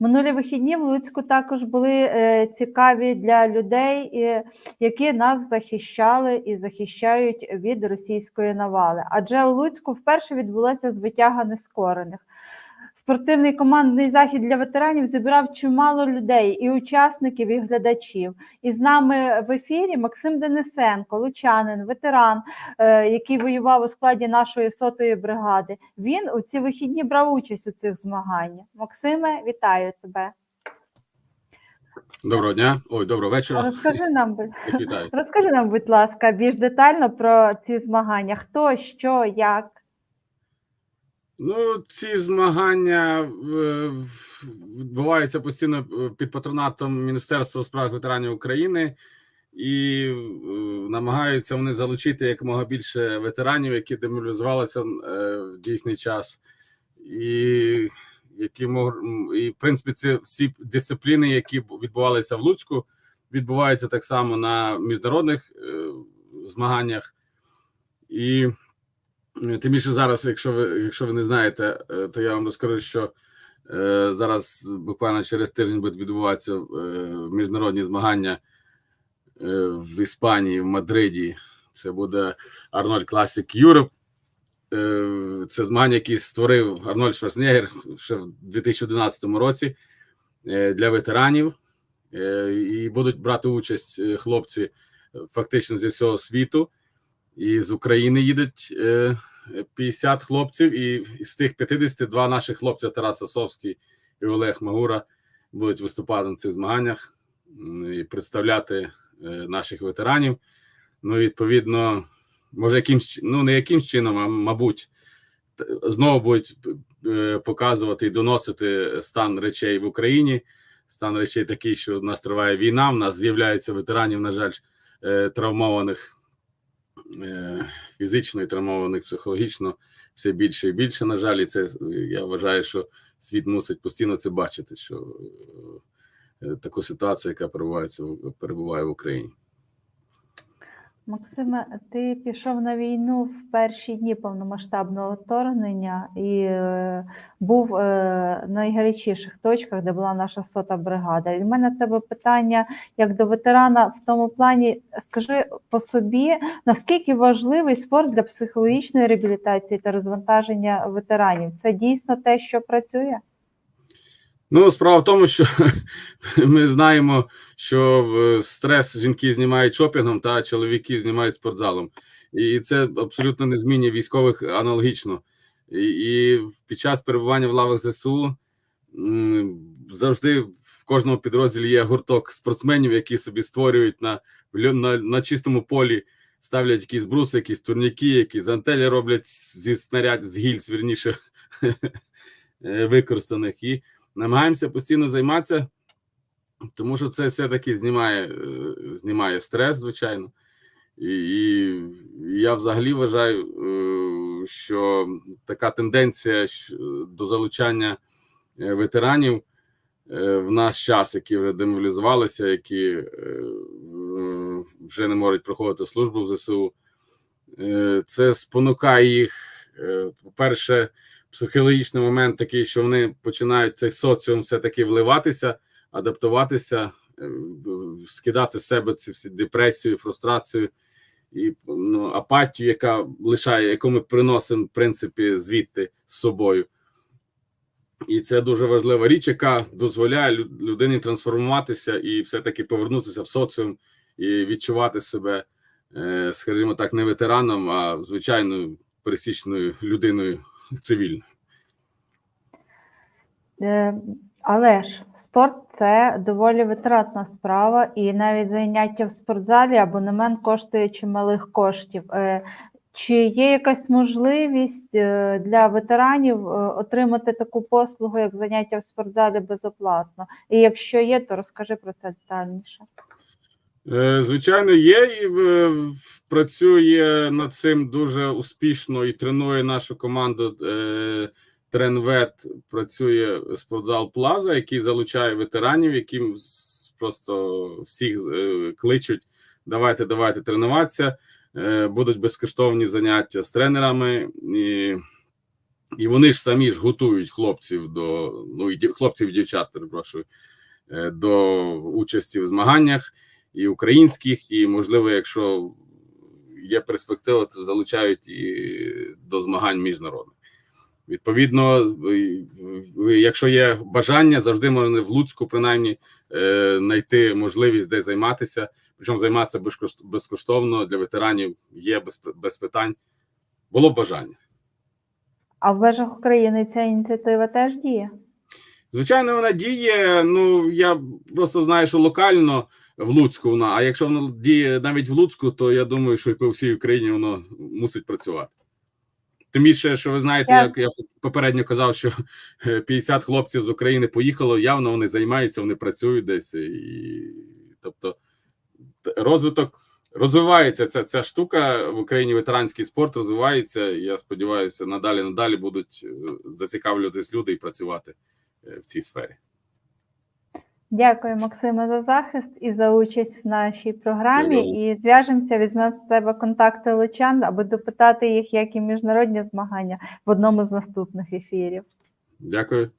Минулі вихідні в Луцьку також були е, цікаві для людей, які нас захищали і захищають від російської навали. Адже у Луцьку вперше відбулося звитяга нескорених. Спортивний командний захід для ветеранів зібрав чимало людей, і учасників, і глядачів. І з нами в ефірі Максим Денисенко, лучанин, ветеран, е, який воював у складі нашої сотої бригади. Він у ці вихідні брав участь у цих змаганнях. Максиме, вітаю тебе. Доброго дня, ой, доброго вечора. Розкажи нам, Вітаю. розкажи нам, будь ласка, більш детально про ці змагання. Хто, що, як. Ну, ці змагання відбуваються постійно е, під патронатом Міністерства у справах ветеранів України, і е, намагаються вони залучити якомога більше ветеранів, які демобілізувалися е, в дійсний час, і які і в принципі це всі дисципліни, які відбувалися в Луцьку, відбуваються так само на міжнародних змаганнях. І Тим більше зараз, якщо ви, якщо ви не знаєте, е, то я вам розкажу, що е, зараз буквально через тиждень будуть відбуватися е, міжнародні змагання е, в Іспанії, в Мадриді. Це буде Арнольд Classic Europe. Е, це змагання, які створив Арнольд Шварценеггер ще в 2011 році е, для ветеранів. Е, і будуть брати участь е, хлопці е, фактично зі всього світу. І з України їдуть е, 50 хлопців, і з тих 52 наших хлопця Тарас Осовський і Олег Магура будуть виступати на цих змаганнях і представляти е, наших ветеранів. Ну, відповідно, може, якимсь ну не якимсь чином, а мабуть, знову будуть е, показувати і доносити стан речей в Україні. Стан речей такий, що в нас триває війна. В нас з'являється ветеранів, на жаль, е, травмованих е, фізично і травмованих психологічно все більше і більше. На жаль, і це е, я вважаю, що світ мусить постійно це бачити, що е, таку ситуацію, яка перебуває в Україні. Максиме, ти пішов на війну в перші дні повномасштабного вторгнення і е, був е, в найгарячіших точках, де була наша сота бригада. І в мене в тебе питання як до ветерана в тому плані, скажи по собі, наскільки важливий спорт для психологічної реабілітації та розвантаження ветеранів? Це дійсно те, що працює? Ну, справа в тому, що ми знаємо, що е, стрес жінки знімають шопінгом, та чоловіки знімають спортзалом. І це абсолютно не змінює військових аналогічно. І, і під час перебування в лавах ЗСУ завжди в кожному підрозділі є гурток спортсменів, які собі створюють на, на, на чистому полі, ставлять якісь бруси, якісь турніки, якісь антелі роблять зі снаряд, з гільз, вірніше, е, використаних. І намагаємося постійно займатися, тому що це все-таки знімає, е, знімає стрес, звичайно. І, і я взагалі вважаю, е, що така тенденція до залучання е, ветеранів в наш час, які вже демобілізувалися, які вже не можуть проходити службу в ЗСУ, це спонукає їх, по-перше, психологічний момент такий, що вони починають цей соціум все-таки вливатися, адаптуватися, е, скидати з себе ці всі депресію, фрустрацію і ну, апатію, яка лишає, яку ми приносимо, в принципі, звідти з собою. І це дуже важлива річ, яка дозволяє лю- людині трансформуватися і все-таки повернутися в соціум і відчувати себе, е, скажімо так, не ветераном, а звичайною пересічною людиною цивільною. Е, Але ж спорт це доволі витратна справа, і навіть заняття в спортзалі абонемент коштує чималих коштів. Е, Чи є якась можливість е, для ветеранів е, отримати таку послугу, як заняття в спортзалі безоплатно? І якщо є, то розкажи про це детальніше. Е, Звичайно, є і е, працює над цим дуже успішно і тренує нашу команду. е, Тренвет працює спортзал Плаза, який залучає ветеранів, яким просто всіх кличуть. Давайте, давайте тренуватися. Будуть безкоштовні заняття з тренерами. І І вони ж самі ж готують хлопців до ну і хлопців дівчат, перепрошую, до участі в змаганнях і українських, і можливо, якщо є перспектива, то залучають і до змагань міжнародних. Відповідно, якщо є бажання, завжди можна в Луцьку, принаймні, е, знайти можливість де займатися. Причому займатися безкоштовно для ветеранів є без, без питань. Було б бажання. А в межах України ця ініціатива теж діє. Звичайно, вона діє. Ну я просто знаю, що локально в Луцьку вона. А якщо воно діє навіть в Луцьку, то я думаю, що і по всій Україні воно мусить працювати. Тим більше, що ви знаєте, як я попередньо казав, що е, 50 хлопців з України поїхало, явно вони займаються, вони працюють десь. І, тобто, розвиток розвивається ця, ця штука в Україні. Ветеранський спорт розвивається. і Я сподіваюся, надалі надалі будуть е, зацікавлюватись люди і працювати е, в цій сфері. Дякую, Максиме, за захист і за участь в нашій програмі. І зв'яжемося, візьмемо в тебе контакти лучан, аби допитати їх, як і міжнародні змагання в одному з наступних ефірів. Дякую.